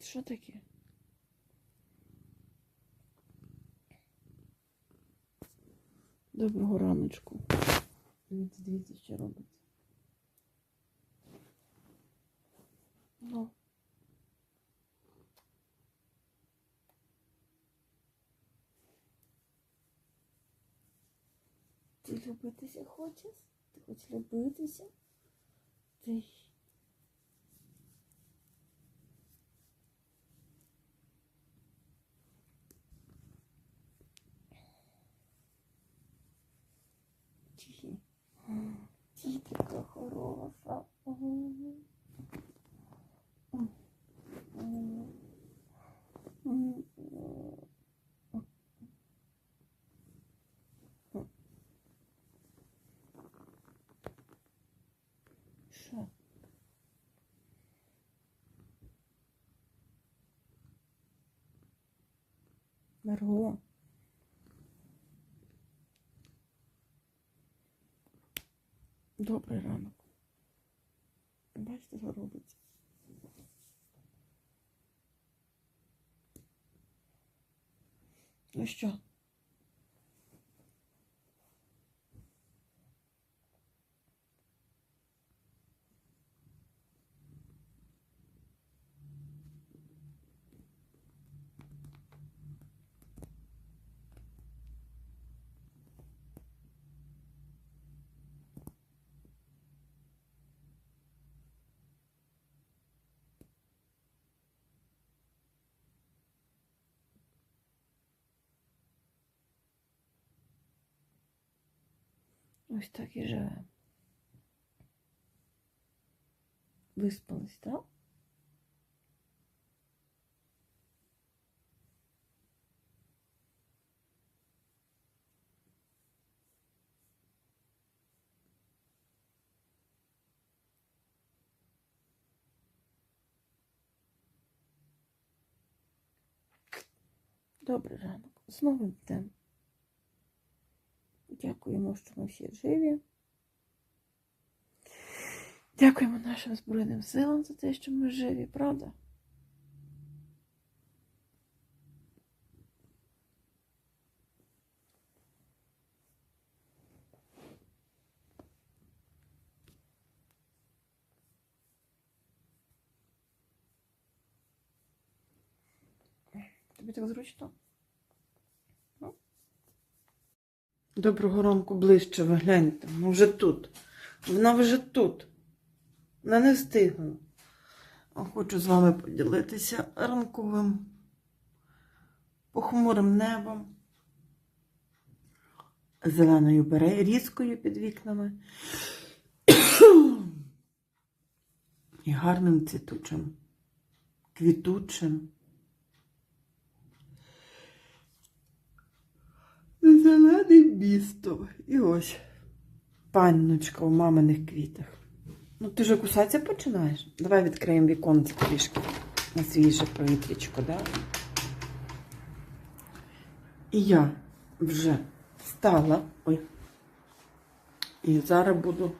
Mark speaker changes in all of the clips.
Speaker 1: Що таке? Доброго раночку. Дивіться, дивіться, що робиться. Ну. Ти любитися хочеш? Ти хочеш любитися? Ти. Що? Марго. Добрий ранок. Бачите, що робиться? Ну що? Ось так і живемо. Виспались, так? Добрий ранок. З новим днем. Дякуємо, що ми всі живі. Дякуємо нашим Збройним силам за те, що ми живі, правда? Тобі так зручно? Ну? Доброго ранку ближче, ви гляньте. Вона вже тут. Вона вже тут. Вона не встигла. Хочу з вами поділитися ранковим похмурим небом, зеленою березкою під вікнами і гарним цвітучим, квітучим. Зелений місто. І ось панночка у маминих квітах. Ну, ти вже кусатися починаєш? Давай відкриємо віконце трішки на свіже повітрячко, да? І я вже встала. Ой. І зараз буду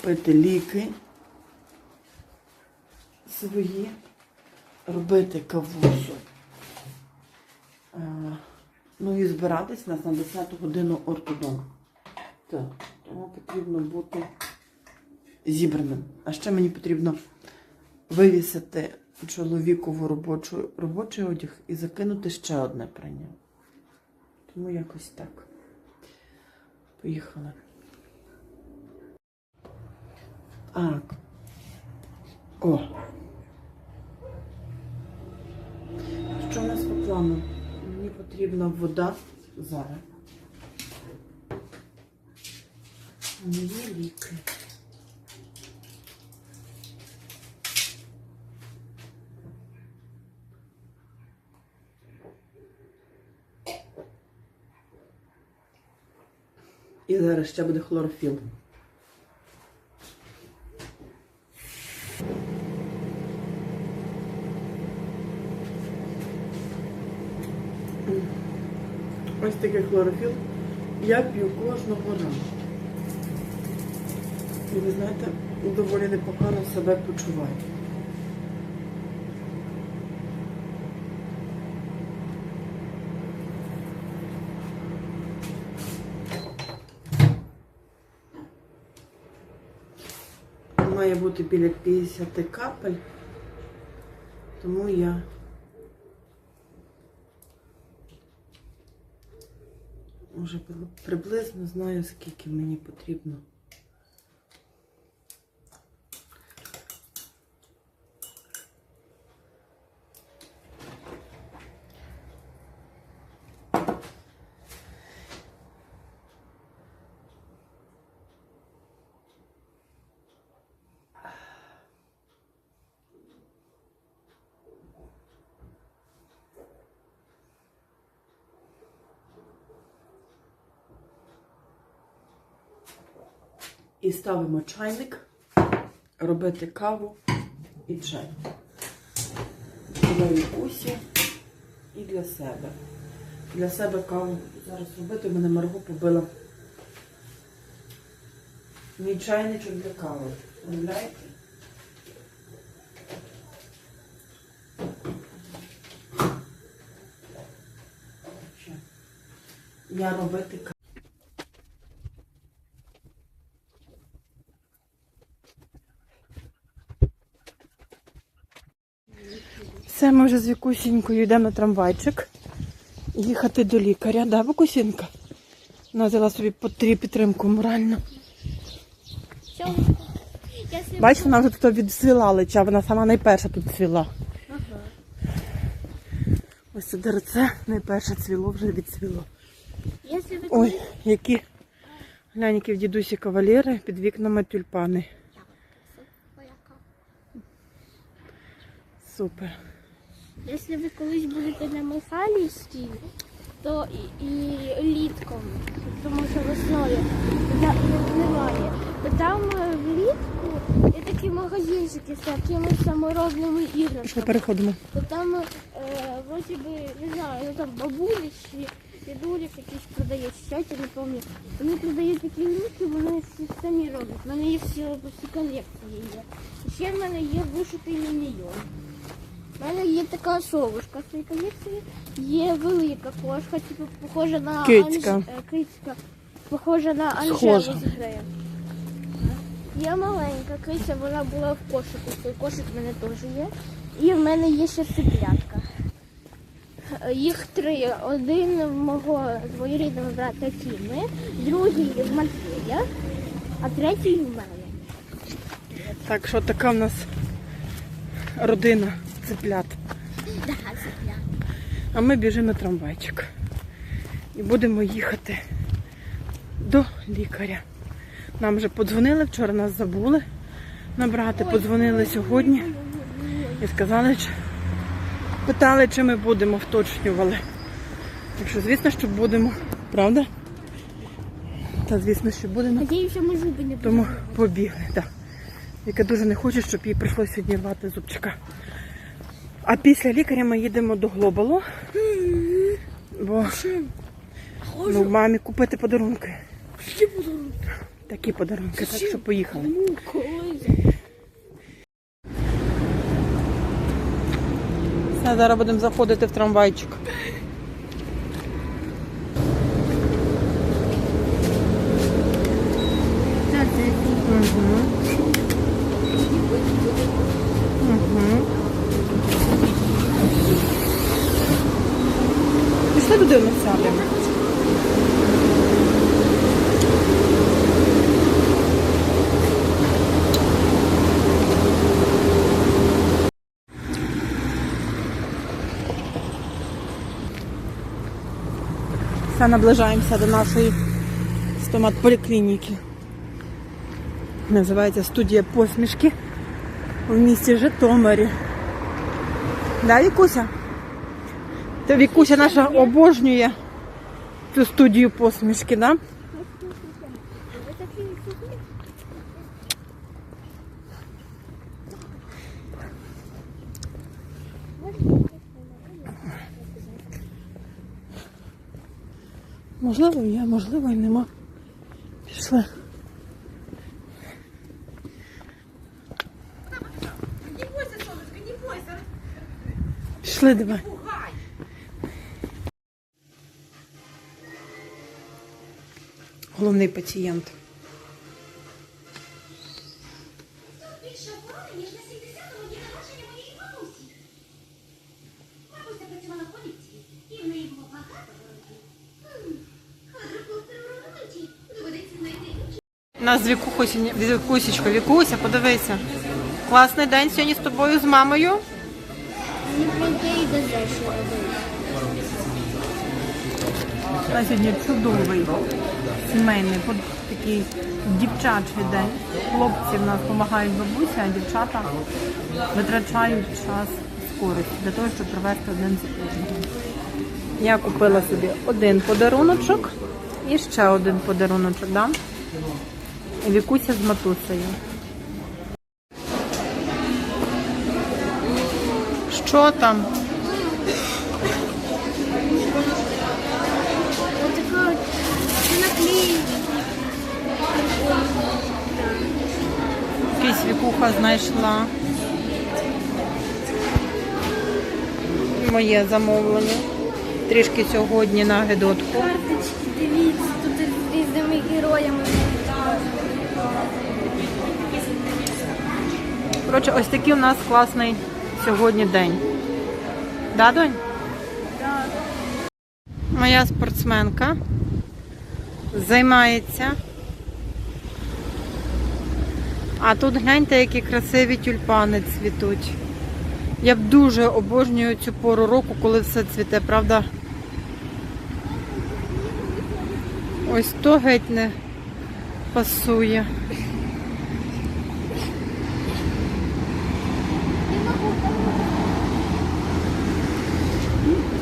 Speaker 1: пити ліки свої, робити кавусу. Ну і збиратись нас на 10 годину ортодон. Так, тому потрібно бути зібраним. А ще мені потрібно вивісити чоловікову робочу, робочий одяг і закинути ще одне прання. Тому якось так. Поїхали. Так. О. потрібна вода зараз. Мої ліки. І зараз ще буде хлорофіл. таке хлорофіл я п'ю кожного ранку. І ви знаєте, доволі непогано себе почуваю. Має бути біля 50 капель, тому я вже приблизно знаю, скільки мені потрібно. І ставимо чайник, робити каву і чай. Для Вікусі і для себе. Для себе каву зараз робити. У мене Марго побила мій чайничок для кави. Уявляєте? Я робити каву. Все, ми вже з Вікусінькою йдемо на трамвайчик. Їхати до лікаря, да, Вікусінка? Вона взяла собі потріб підтримку моральну.
Speaker 2: Що?
Speaker 1: Бачиш, вона вже тут відцвіла лича, вона сама найперша тут цвіла.
Speaker 2: Ага.
Speaker 1: Ось це дерце найперше цвіло, вже відцвіло. Ой, які глянь, які в дідусі кавалери під вікнами тюльпани. Супер.
Speaker 2: Якщо ви колись будете на Михайлівській, то і, і літком, тому що весною немає. То там е, влітку є такі магазинчики з якимись саморобними
Speaker 1: Пішли
Speaker 2: іграшками.
Speaker 1: переходимо.
Speaker 2: То там, е, вроді би, не знаю, ну там бабулі чи дідулік якийсь продає, що я не пам'ятаю. Вони продають такі іграшки, вони всі самі роблять. У мене є всі, всі колекції є. І ще в мене є вишитий міньйон. У мене є така совушка в цій колекції, є велика кошка, типу похожа на
Speaker 1: Кицька.
Speaker 2: Анж... е, кицька, похожа на Анжелу
Speaker 1: Схожа.
Speaker 2: з Грея. Є маленька киця, вона була в кошику. Цей кошик в мене теж є. І в мене є ще циплятка. Е, Їх три. Один в мого двоюрідного брата Тіми, другий в Матвія, а третій в мене.
Speaker 1: Так що така в нас родина цеплят.
Speaker 2: Да, цеплятка.
Speaker 1: А ми біжимо на трамвайчик. І будемо їхати до лікаря. Нам вже подзвонили, вчора нас забули набрати, подзвонили сьогодні і сказали, що питали, чи ми будемо, вточнювали. Так що, звісно, що будемо, правда? Та звісно, що будемо.
Speaker 2: Надіюся, ми зуби не
Speaker 1: Тому побігли, так. Яка дуже не хоче, щоб їй прийшлося сьогодні рвати зубчика. А після лікаря ми їдемо до Глобалу. Бо ну, мамі купити подарунки.
Speaker 2: Які подарунки?
Speaker 1: Такі подарунки, так що поїхали. Все, зараз будемо заходити в трамвайчик. Угу. Пішли туди ми сядемо. Все наближаємося до нашої стомат-поліклініки. Називається студія посмішки в місті Житомирі. Да, Вікуся? Та Вікуся наша обожнює цю студію посмішки, да? Можливо, є, можливо, і нема. Пішли. Пішли, давай. головний пацієнт. Нас вікусічка, вікуся, подивися. Класний день сьогодні з тобою, з мамою. На сьогодні чудовий сімейний под- такий дівчачий день. Хлопці в нас допомагають бабусі, а дівчата витрачають час з для того, щоб провести один з одним. Я купила собі один подаруночок і ще один подаруночок, да? Вікуся з матусею. Що там?
Speaker 2: Ось така це наклеїчка.
Speaker 1: Якийсь знайшла. Моє замовлення. Трішки сьогодні на гидотку.
Speaker 2: Карточки, дивіться, тут з різними героями.
Speaker 1: Коротше, ось такий у нас класний сьогодні день. Да, донь?
Speaker 2: Так.
Speaker 1: Моя спортсменка займається. А тут гляньте, які красиві тюльпани цвітуть. Я б дуже обожнюю цю пору року, коли все цвіте, правда? Ось то геть не пасує.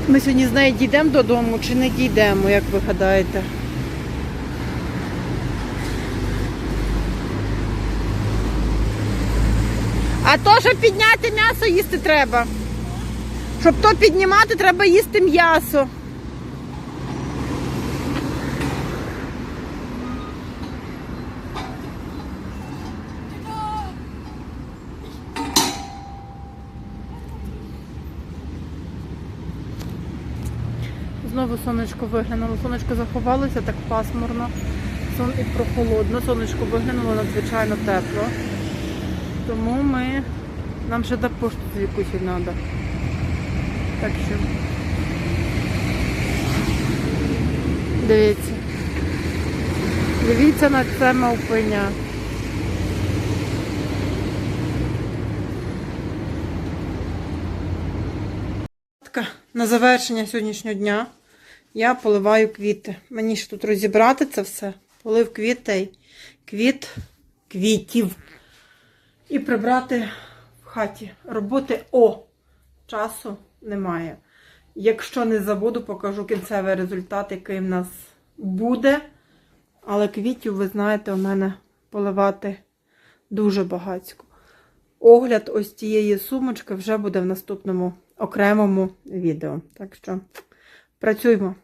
Speaker 1: Ми сьогодні з нею дійдемо додому чи не дійдемо, як ви гадаєте? А то, щоб підняти м'ясо, їсти треба. Щоб то піднімати, треба їсти м'ясо. Знову сонечко виглянуло. Сонечко заховалося так пасмурно. Сон і прохолодно. Сонечко виглянуло надзвичайно тепло. Тому ми. Нам ще до пошту з Вікусі треба. Так що. Дивіться. Дивіться на це мавпиня. На завершення сьогоднішнього дня я поливаю квіти. Мені ж тут розібрати це все. Полив квітей, квіт, квітів. І прибрати в хаті. Роботи о! Часу немає. Якщо не забуду, покажу кінцевий результат, який в нас буде. Але квітів, ви знаєте, у мене поливати дуже багатько. Огляд ось цієї сумочки вже буде в наступному окремому відео. Так що працюємо.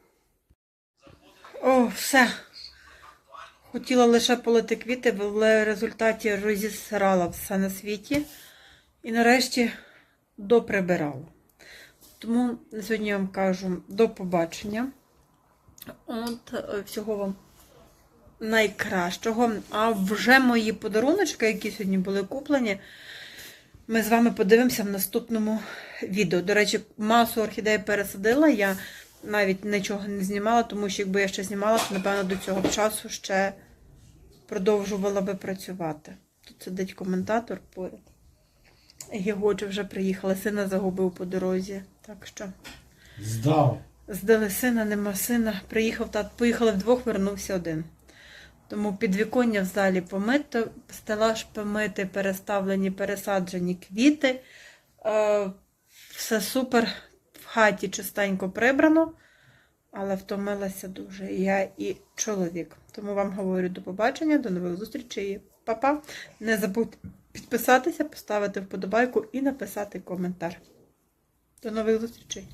Speaker 1: О, все. Хотіла лише полити квіти, але в результаті розісрала все на світі. І нарешті доприбирала. Тому на сьогодні вам кажу до побачення. От, е, всього вам найкращого. А вже мої подаруночки, які сьогодні були куплені, ми з вами подивимося в наступному відео. До речі, масу орхідей пересадила. Я навіть нічого не знімала, тому що якби я ще знімала, то напевно до цього часу ще продовжувала би працювати. Тут сидить коментатор поряд. Гігоче вже приїхала, сина загубив по дорозі. Так що
Speaker 3: Здав.
Speaker 1: здали сина, нема сина. Приїхав тат, поїхали вдвох, вернувся один. Тому підвіконня в залі помито, стелаж помити, переставлені, пересаджені квіти. Е, все супер. В хаті чистенько прибрано, але втомилася дуже я і чоловік. Тому вам говорю до побачення, до нових зустрічей. Па-па. Не забудьте підписатися, поставити вподобайку і написати коментар. До нових зустрічей!